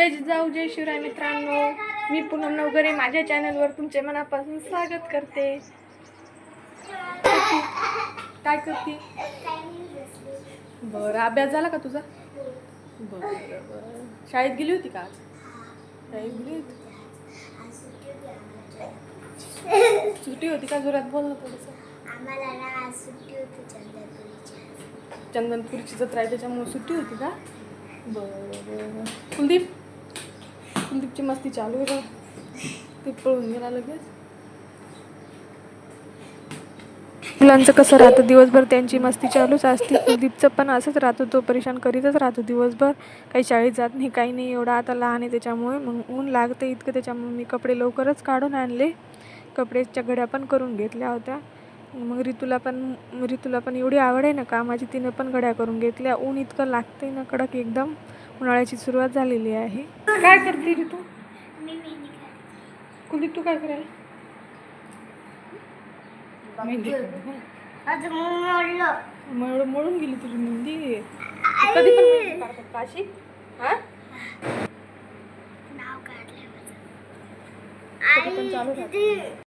जय जिजाऊ जय शिवराय मित्रांनो. मी पूनम नवगरे माझ्या चॅनलवर तुमचे मनापासून स्वागत करते. काय करते? बरं अभ्यास झाला का तुझा? बरं बरं. शाळेत गेली होती का आज? शाळेत गेली होती. सुट्टी होती का जोरात? बोल ना थोडंसं. चंदनपूरची जत्रा आहे त्याच्यामुळे सुट्टी होती का? बरं बरं. कुलदीप? कुलदीपची मस्ती चालू आहे ते पळून गेला लगेच. मुलांचं कसं राहतं दिवसभर? त्यांची मस्ती चालूच असते. कुलदीपचं पण असंच राहतो. तो परेशान करीतच राहतो दिवसभर. काही शाळेत जात नाही काही नाही. एवढा आता लहान आहे त्याच्यामुळे. मग ऊन लागतं इतकं. त्याच्यामुळे मी कपडे लवकरच काढून आणले. कपड्याच्या घड्या पण करून घेतल्या होत्या. मग ऋतूला पण ऋतूला पण एवढी आवड आहे ना कामाची तिनं पण घड्या करून घेतल्या. ऊन इतकं लागते ना कडक एकदम. उन्हाळ्याची सुरुवात झालेली आहे. काय करते मेहंदी काढते. कुलदीप तू काय करायला? मेहंदी. मळ मळून गेली तुझी मेहंदी. कधी पण मेहंदी काढतात का अशी? हा? कधी पण चालू राहते.